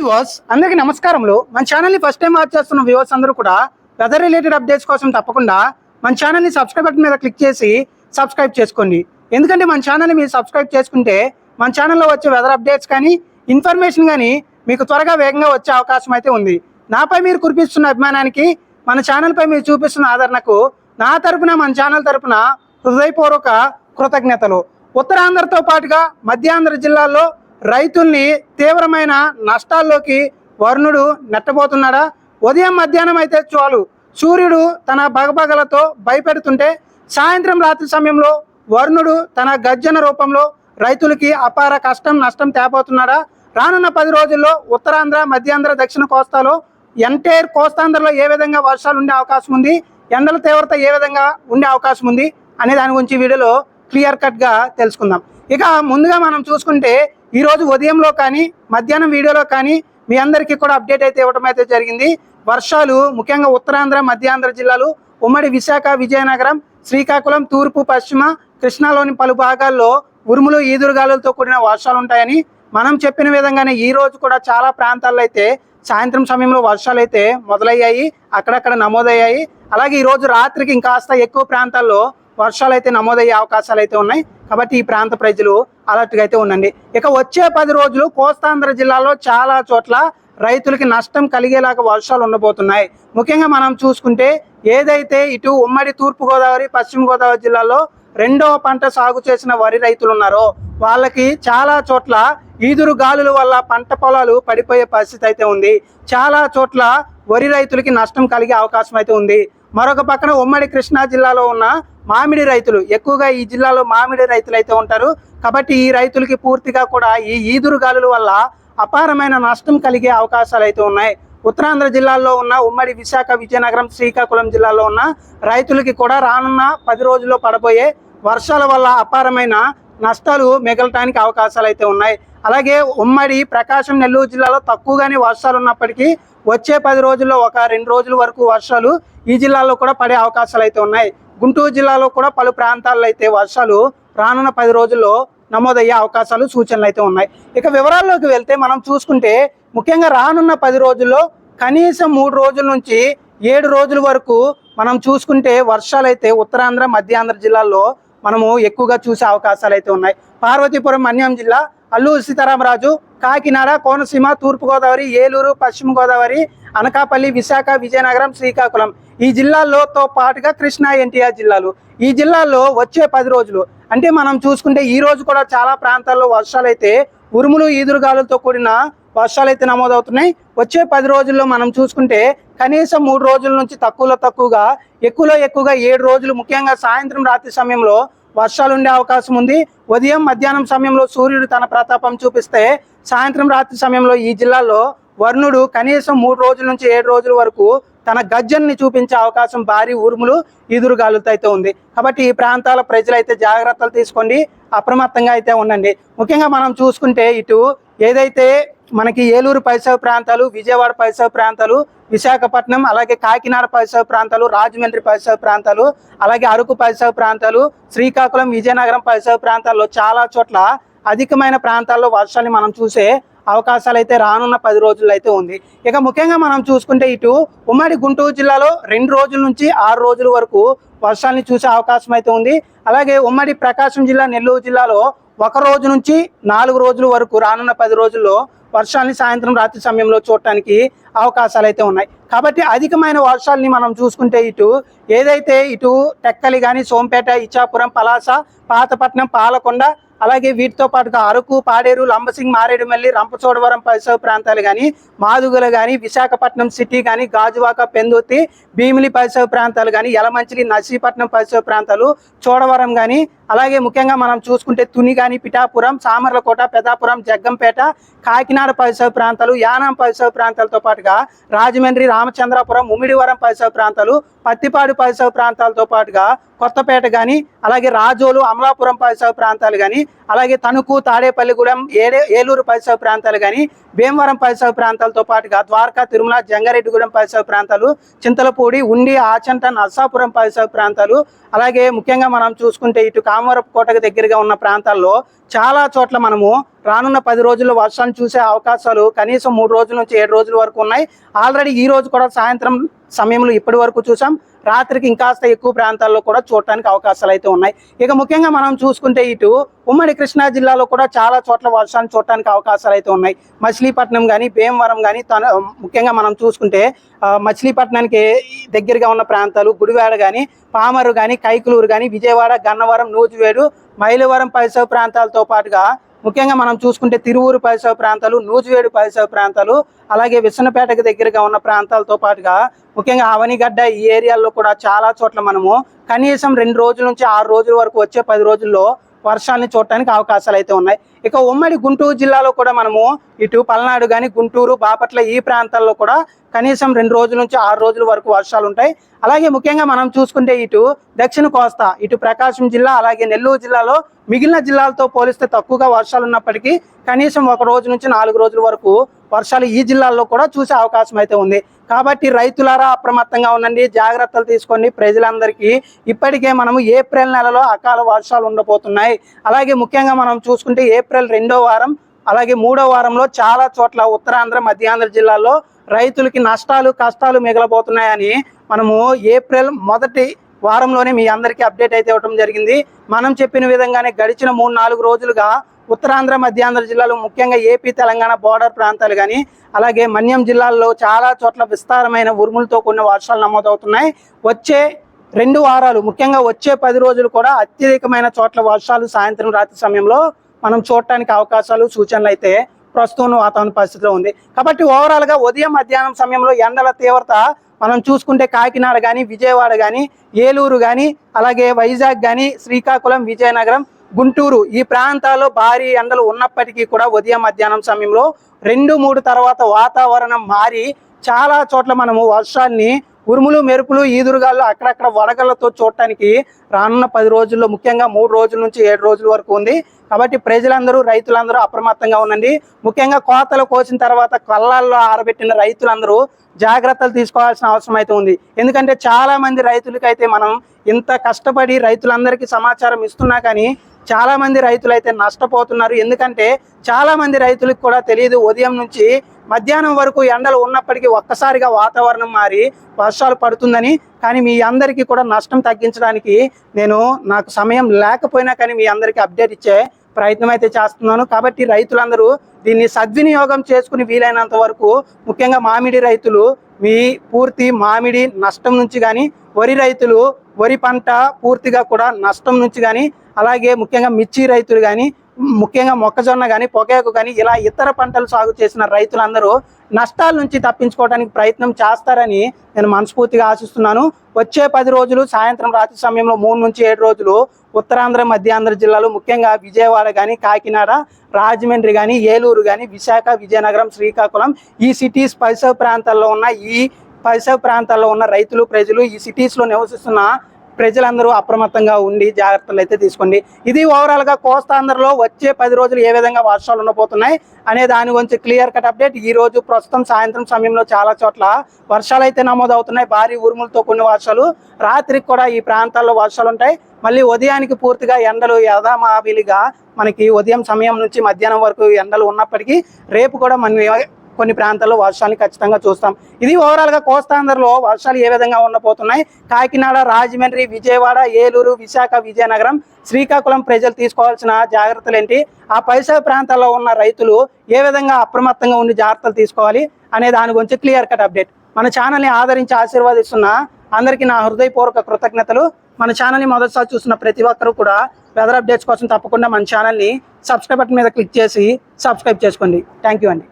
Viewers అందరికీ నమస్కారములు. మన ఛానల్ని ఫస్ట్ టైం వాచ్ చేస్తున్న వ్యూవర్స్ అందరూ కూడా వెదర్ రిలేటెడ్ అప్డేట్స్ కోసం తప్పకుండా మన ఛానల్ని సబ్స్క్రైబ్ బటన్ మీద క్లిక్ చేసి సబ్స్క్రైబ్ చేసుకోండి. ఎందుకంటే మన ఛానల్ని మీరు సబ్స్క్రైబ్ చేసుకుంటే మన ఛానల్లో వచ్చే వెదర్ అప్డేట్స్ కానీ ఇన్ఫర్మేషన్ కానీ మీకు త్వరగా వేగంగా వచ్చే అవకాశం అయితే ఉంది. నాపై మీరు కురిపిస్తున్న అభిమానానికి మన ఛానల్పై మీరు చూపిస్తున్న ఆదరణకు నా తరపున మన ఛానల్ తరపున హృదయపూర్వక కృతజ్ఞతలు. ఉత్తరాంధ్రతో పాటుగా మధ్యాంధ్ర జిల్లాల్లో రైతుల్ని తీవ్రమైన నష్టాల్లోకి వరుణుడు నెట్టబోతున్నాడా? ఉదయం మధ్యాహ్నం అయితే చాలు. సూర్యుడు తన బగబగలతో భయపెడుతుంటే సాయంత్రం రాత్రి సమయంలో వరుణుడు తన గర్జన రూపంలో రైతులకి అపార కష్టం నష్టం తేపోతున్నాడా రానున్న పది రోజుల్లో ఉత్తరాంధ్ర మధ్యాంధ్ర దక్షిణ కోస్తాలో ఎంటైర్ కోస్తాంధ్రలో ఏ విధంగా వర్షాలు ఉండే అవకాశం ఉంది? ఎండల తీవ్రత ఏ విధంగా ఉండే అవకాశం ఉంది? అనే దాని గురించి వీడియోలో క్లియర్ కట్గా తెలుసుకుందాం. ఇక ముందుగా మనం చూసుకుంటే ఈరోజు ఉదయంలో కానీ మధ్యాహ్నం వీడియోలో కానీ మీ అందరికీ కూడా అప్డేట్ అయితే ఇవ్వడం అయితే జరిగింది. వర్షాలు ముఖ్యంగా ఉత్తరాంధ్ర మధ్యాంధ్ర జిల్లాలు ఉమ్మడి విశాఖ విజయనగరం శ్రీకాకుళం తూర్పు పశ్చిమ కృష్ణాలోని పలు భాగాల్లో ఉరుములు ఈదురుగాలులతో కూడిన వర్షాలు ఉంటాయని మనం చెప్పిన విధంగానే ఈ రోజు కూడా చాలా ప్రాంతాల్లో అయితే సాయంత్రం సమయంలో వర్షాలు అయితే మొదలయ్యాయి అక్కడక్కడ నమోదయ్యాయి. అలాగే ఈరోజు రాత్రికి రాత్రికి ఇంకాస్త ఎక్కువ ప్రాంతాల్లో వర్షాలు అయితే నమోదయ్యే అవకాశాలు అయితే ఉన్నాయి. కాబట్టి ఈ ప్రాంత ప్రజలు అలర్ట్గా అయితే ఉండండి. ఇక వచ్చే పది రోజులు కోస్తాంధ్ర జిల్లాలో చాలా చోట్ల రైతులకి నష్టం కలిగేలాగా వర్షాలు ఉండబోతున్నాయి. ముఖ్యంగా మనం చూసుకుంటే ఏదైతే ఇటు ఉమ్మడి తూర్పుగోదావరి పశ్చిమ గోదావరి జిల్లాలో రెండవ పంట సాగు చేసిన వరి రైతులు ఉన్నారో వాళ్ళకి చాలా చోట్ల ఈదురు గాలుల వల్ల పంట పొలాలు పడిపోయే పరిస్థితి అయితే ఉంది. చాలా చోట్ల వరి రైతులకి నష్టం కలిగే అవకాశం అయితే ఉంది. మరొక పక్కన ఉమ్మడి కృష్ణా జిల్లాలో ఉన్న మామిడి రైతులు. ఎక్కువగా ఈ జిల్లాలో మామిడి రైతులు అయితే ఉంటారు. కాబట్టి ఈ రైతులకి పూర్తిగా కూడా ఈ ఈదురు గాలుల వల్ల అపారమైన నష్టం కలిగే అవకాశాలు అయితే ఉన్నాయి. ఉత్తరాంధ్ర జిల్లాల్లో ఉన్న ఉమ్మడి విశాఖ విజయనగరం శ్రీకాకుళం జిల్లాలో ఉన్న రైతులకి కూడా రానున్న పది రోజుల్లో పడబోయే వర్షాల వల్ల అపారమైన నష్టాలు మిగలటానికి అవకాశాలు అయితే ఉన్నాయి. అలాగే ఉమ్మడి ప్రకాశం నెల్లూరు జిల్లాలో తక్కువగానే వర్షాలు ఉన్నప్పటికీ వచ్చే పది రోజుల్లో ఒక రెండు రోజుల వరకు వర్షాలు ఈ జిల్లాలో కూడా పడే అవకాశాలు అయితే ఉన్నాయి. గుంటూరు జిల్లాలో కూడా పలు ప్రాంతాల్లో అయితే వర్షాలు రానున్న పది రోజుల్లో నమోదయ్యే అవకాశాలు సూచనలు అయితే ఉన్నాయి. ఇక వివరాల్లోకి వెళ్తే మనం చూసుకుంటే ముఖ్యంగా రానున్న పది రోజుల్లో కనీసం మూడు రోజుల నుంచి ఏడు రోజుల వరకు మనం చూసుకుంటే వర్షాలు అయితే ఉత్తరాంధ్ర మధ్యాంధ్ర జిల్లాల్లో మనము ఎక్కువగా చూసే అవకాశాలు అయితే ఉన్నాయి. పార్వతీపురం మన్యం జిల్లా అల్లూరు సీతారామరాజు కాకినాడ కోనసీమ తూర్పుగోదావరి ఏలూరు పశ్చిమ గోదావరి అనకాపల్లి విశాఖ విజయనగరం శ్రీకాకుళం. ఈ జిల్లాల్లోతో పాటుగా కృష్ణా ఎన్టీఆర్ జిల్లాలు. ఈ జిల్లాల్లో వచ్చే పది రోజులు. అంటే మనం చూసుకుంటే ఈ రోజు కూడా చాలా ప్రాంతాల్లో వర్షాలైతే ఉరుములు ఈదురుగాలులతో కూడిన వర్షాలు అయితే నమోదవుతున్నాయి. వచ్చే పది రోజుల్లో మనం చూసుకుంటే కనీసం మూడు రోజుల నుంచి తక్కువలో తక్కువగా ఎక్కువలో ఎక్కువగా ఏడు రోజులు ముఖ్యంగా సాయంత్రం రాత్రి సమయంలో వర్షాలు ఉండే అవకాశం ఉంది. ఉదయం మధ్యాహ్నం సమయంలో సూర్యుడు తన ప్రతాపం చూపిస్తే సాయంత్రం రాత్రి సమయంలో ఈ జిల్లాలో వర్ణుడు కనీసం మూడు రోజుల నుంచి ఏడు రోజుల వరకు తన గజ్జన్ని చూపించే అవకాశం భారీ ఉరుములు ఈదురుగాలులతో అయితే ఉంది. కాబట్టి ఈ ప్రాంతాల ప్రజలైతే జాగ్రత్తలు తీసుకోండి. అప్రమత్తంగా అయితే ఉండండి. ముఖ్యంగా మనం చూసుకుంటే ఇటు ఏదైతే మనకి ఏలూరు పరిసర ప్రాంతాలు విజయవాడ పరిసర ప్రాంతాలు విశాఖపట్నం అలాగే కాకినాడ పరిసర ప్రాంతాలు రాజమండ్రి పరిసర ప్రాంతాలు అలాగే అరకు పరిసర ప్రాంతాలు శ్రీకాకుళం విజయనగరం పరిసర ప్రాంతాల్లో చాలా చోట్ల అధికమైన ప్రాంతాల్లో వర్షాన్ని మనం చూసే అవకాశాలు అయితే రానున్న పది రోజుల్లో అయితే ఉంది. ఇక ముఖ్యంగా మనం చూసుకుంటే ఇటు ఉమ్మడి గుంటూరు జిల్లాలో రెండు రోజుల నుంచి ఆరు రోజుల వరకు వర్షాన్ని చూసే అవకాశం అయితే ఉంది. అలాగే ఉమ్మడి ప్రకాశం జిల్లా నెల్లూరు జిల్లాలో ఒక రోజు నుంచి నాలుగు రోజుల వరకు రానున్న పది రోజుల్లో వర్షాలని సాయంత్రం రాత్రి సమయంలో చూడటానికి అవకాశాలు అయితే ఉన్నాయి. కాబట్టి అధికమైన వర్షాలని మనం చూసుకుంటే ఇటు ఏదైతే ఇటు టెక్కలి కానీ సోంపేట ఇచ్చాపురం పలాస పాతపట్నం పాలకొండ అలాగే వీటితో పాటుగా అరకు పాడేరు లంబసింగ్ మారేడుమల్లి రంపచోడవరం పరిసర ప్రాంతాలు కానీ మాదుగుల కానీ విశాఖపట్నం సిటీ కానీ గాజువాక పెందుర్తి భీమిలి పరిసర ప్రాంతాలు కానీ యలమంచిలి నర్సీపట్నం పరిసర ప్రాంతాలు చోడవరం కానీ అలాగే ముఖ్యంగా మనం చూసుకుంటే తుని పిఠాపురం సామర్లకోట పెదాపురం జగ్గంపేట కాకినాడ పరిసర ప్రాంతాలు యానాం పరిసర ప్రాంతాలతో పాటుగా రాజమండ్రి రామచంద్రాపురం ఉమ్మిడివరం పరిసర ప్రాంతాలు పత్తిపాడు పరిసర ప్రాంతాలతో పాటుగా కొత్తపేట కానీ అలాగే రాజోలు అమలాపురం పరిసర ప్రాంతాలు కానీ అలాగే తణుకు తాడేపల్లిగూడెం ఏడే ఏలూరు పరిసర ప్రాంతాలు కానీ భీమవరం పరిసర ప్రాంతాలతో పాటుగా ద్వారకా తిరుమల జంగారెడ్డిగూడెం పరిసర ప్రాంతాలు చింతలపూడి ఉండి ఆచంట నర్సాపురం పరిసర ప్రాంతాలు అలాగే ముఖ్యంగా మనం చూసుకుంటే ఇటు రామవరపు కోటకు దగ్గరగా ఉన్న ప్రాంతాల్లో చాలా చోట్ల మనము రానున్న పది రోజుల్లో వర్షాన్ని చూసే అవకాశాలు కనీసం మూడు రోజుల నుంచి ఏడు రోజుల వరకు ఉన్నాయి. ఆల్రెడీ ఈ రోజు కూడా సాయంత్రం సమయంలో ఇప్పటి వరకు చూసాం. రాత్రికి ఇంకాస్త ఎక్కువ ప్రాంతాల్లో కూడా చూడటానికి అవకాశాలు అయితే ఉన్నాయి. ఇక ముఖ్యంగా మనం చూసుకుంటే ఇటు ఉమ్మడి కృష్ణా జిల్లాలో కూడా చాలా చోట్ల వర్షాన్ని చూడటానికి అవకాశాలు అయితే ఉన్నాయి. మచిలీపట్నం కానీ భీమవరం కానీ తన ముఖ్యంగా మనం చూసుకుంటే మచిలీపట్నానికి దగ్గరగా ఉన్న ప్రాంతాలు గుడివాడ కానీ పామరు కానీ కైకులూరు కానీ విజయవాడ గన్నవరం నూజివేడు మైలవరం పరిసర ప్రాంతాలతో పాటుగా ముఖ్యంగా మనం చూసుకుంటే తిరువూరు పరిసర ప్రాంతాలు నూజివేడు పరిసర ప్రాంతాలు అలాగే విసనపేటకు దగ్గరగా ఉన్న ప్రాంతాలతో పాటుగా ముఖ్యంగా అవనిగడ్డ ఈ ఏరియాల్లో కూడా చాలా చోట్ల మనము కనీసం రెండు రోజుల నుంచి ఆరు రోజుల వరకు వచ్చే పది రోజుల్లో వర్షాలని చూడటానికి అవకాశాలు అయితే ఉన్నాయి. ఇక ఉమ్మడి గుంటూరు జిల్లాలో కూడా మనము ఇటు పల్నాడు కానీ గుంటూరు బాపట్ల ఈ ప్రాంతాల్లో కూడా కనీసం రెండు రోజుల నుంచి ఆరు రోజుల వరకు వర్షాలు ఉంటాయి. అలాగే ముఖ్యంగా మనం చూసుకుంటే ఇటు దక్షిణ కోస్తా ఇటు ప్రకాశం జిల్లా అలాగే నెల్లూరు జిల్లాలో మిగిలిన జిల్లాలతో పోలిస్తే తక్కువగా వర్షాలు ఉన్నప్పటికీ కనీసం ఒక రోజు నుంచి నాలుగు రోజుల వరకు వర్షాలు ఈ జిల్లాల్లో కూడా చూసే అవకాశం అయితే ఉంది. కాబట్టి రైతులారా అప్రమత్తంగా ఉండండి జాగ్రత్తలు తీసుకోండి. ప్రజలందరికీ ఇప్పటికే మనము ఏప్రిల్ నెలలో అకాల వర్షాలు ఉండబోతున్నాయి. అలాగే ముఖ్యంగా మనం చూసుకుంటే ఏప్రిల్ రెండో వారం అలాగే మూడో వారంలో చాలా చోట్ల ఉత్తరాంధ్ర మధ్యాంధ్ర జిల్లాల్లో రైతులకి నష్టాలు కష్టాలు మిగలబోతున్నాయని మనము ఏప్రిల్ మొదటి వారంలోనే మీ అందరికీ అప్డేట్ అయితే ఇవ్వడం జరిగింది. మనం చెప్పిన విధంగానే గడిచిన మూడు నాలుగు రోజులుగా ఉత్తరాంధ్ర మధ్యాంధ్ర జిల్లాలు ముఖ్యంగా ఏపీ తెలంగాణ బోర్డర్ ప్రాంతాలు కానీ అలాగే మన్యం జిల్లాల్లో చాలా చోట్ల విస్తారమైన ఉరుములతో కూడిన వర్షాలు నమోదవుతున్నాయి. వచ్చే రెండు వారాలు ముఖ్యంగా వచ్చే పది రోజులు కూడా అత్యధికమైన చోట్ల వర్షాలు సాయంత్రం రాత్రి సమయంలో మనం చూడటానికి అవకాశాలు సూచనలు అయితే ప్రస్తుతం వాతావరణ పరిస్థితిలో ఉంది. కాబట్టి ఓవరాల్గా ఉదయం మధ్యాహ్నం సమయంలో ఎండల తీవ్రత మనం చూసుకుంటే కాకినాడ కానీ విజయవాడ కానీ ఏలూరు కానీ అలాగే వైజాగ్ కానీ శ్రీకాకుళం విజయనగరం గుంటూరు ఈ ప్రాంతాల్లో భారీ ఎండలు ఉన్నప్పటికీ కూడా ఉదయం మధ్యాహ్నం సమయంలో రెండు మూడు తర్వాత వాతావరణం మారి చాలా చోట్ల మనము వర్షాన్ని ఉరుములు మెరుపులు ఈదురుగాలు అక్కడక్కడ వడగళ్ళతో చూడటానికి రానున్న పది రోజుల్లో ముఖ్యంగా మూడు రోజుల నుంచి ఏడు రోజుల వరకు ఉంది. కాబట్టి ప్రజలందరూ రైతులందరూ అప్రమత్తంగా ఉండండి. ముఖ్యంగా కోతలు కోసిన తర్వాత కళ్ళల్లో ఆరబెట్టిన రైతులందరూ జాగ్రత్తలు తీసుకోవాల్సిన అవసరం అయితే ఉంది. ఎందుకంటే చాలామంది రైతులకైతే మనం ఇంత కష్టపడి రైతులందరికీ సమాచారం ఇస్తున్నా కానీ చాలామంది రైతులు అయితే నష్టపోతున్నారు. ఎందుకంటే చాలామంది రైతులకు కూడా తెలియదు ఉదయం నుంచి మధ్యాహ్నం వరకు ఎండలు ఉన్నప్పటికీ ఒక్కసారిగా వాతావరణం మారి వర్షాలు పడుతుందని. కానీ మీ అందరికీ కూడా నష్టం తగ్గించడానికి నేను నాకు సమయం లేకపోయినా కానీ మీ అందరికీ అప్డేట్ ఇచ్చే ప్రయత్నం అయితే చేస్తున్నాను. కాబట్టి రైతులందరూ దీన్ని సద్వినియోగం చేసుకుని వీలైనంత వరకు ముఖ్యంగా మామిడి రైతులు మీ పూర్తి మామిడి నష్టం నుంచి కానీ వరి రైతులు వరి పంట పూర్తిగా కూడా నష్టం నుంచి కానీ అలాగే ముఖ్యంగా మిర్చి రైతులు కానీ ముఖ్యంగా మొక్కజొన్న కానీ పొగాకు కానీ ఇలా ఇతర పంటలు సాగు చేసిన రైతులందరూ నష్టాల నుంచి తప్పించుకోవడానికి ప్రయత్నం చేస్తారని నేను మనస్ఫూర్తిగా ఆశిస్తున్నాను. వచ్చే పది రోజులు సాయంత్రం రాత్రి సమయంలో మూడు నుంచి ఏడు రోజులు ఉత్తరాంధ్ర మధ్యాంధ్ర జిల్లాలు ముఖ్యంగా విజయవాడ కానీ కాకినాడ రాజమండ్రి కానీ ఏలూరు కానీ విశాఖ విజయనగరం శ్రీకాకుళం ఈ సిటీస్ పరిసర ప్రాంతాల్లో ఉన్న ఈ పరిసర ప్రాంతాల్లో ఉన్న రైతులు ప్రజలు ఈ సిటీస్లో నివసిస్తున్న ప్రజలందరూ అప్రమత్తంగా ఉండి జాగ్రత్తలు అయితే తీసుకోండి. ఇది ఓవరాల్గా కోస్తాంధ్రలో వచ్చే పది రోజులు ఏ విధంగా వర్షాలు ఉండబోతున్నాయి అనే దాని గురించి క్లియర్ కట్ అప్డేట్ ఈ రోజు ప్రస్తుతం సాయంత్రం సమయంలో చాలా చోట్ల వర్షాలు అయితే నమోదవుతున్నాయి. భారీ ఉరుములతో కొన్ని వర్షాలు. రాత్రికి కూడా ఈ ప్రాంతాల్లో వర్షాలు ఉంటాయి. మళ్ళీ ఉదయానికి పూర్తిగా ఎండలు యథామావిలిగా మనకి ఉదయం సమయం నుంచి మధ్యాహ్నం వరకు ఎండలు ఉన్నప్పటికీ రేపు కూడా మన కొన్ని ప్రాంతాల్లో వర్షాన్ని ఖచ్చితంగా చూస్తాం. ఇది ఓవరాల్గా కోస్తాంధ్రలో వర్షాలు ఏ విధంగా ఉండబోతున్నాయి? కాకినాడ రాజమండ్రి విజయవాడ ఏలూరు విశాఖ విజయనగరం శ్రీకాకుళం ప్రజలు తీసుకోవాల్సిన జాగ్రత్తలు ఏంటి? ఆ పరిసర ప్రాంతాల్లో ఉన్న రైతులు ఏ విధంగా అప్రమత్తంగా ఉండి జాగ్రత్తలు తీసుకోవాలి అనే దాని గురించి క్లియర్ కట్ అప్డేట్ మన ఛానల్ని ఆదరించి ఆశీర్వదిస్తున్న అందరికీ నా హృదయపూర్వక కృతజ్ఞతలు. మన ఛానల్ని మొదటిసారి చూస్తున్న ప్రతి ఒక్కరు కూడా వెదర్ అప్డేట్స్ కోసం తప్పకుండా మన ఛానల్ని సబ్స్క్రైబ్ బటన్ మీద క్లిక్ చేసి సబ్స్క్రైబ్ చేసుకోండి. థ్యాంక్ యూ అండి.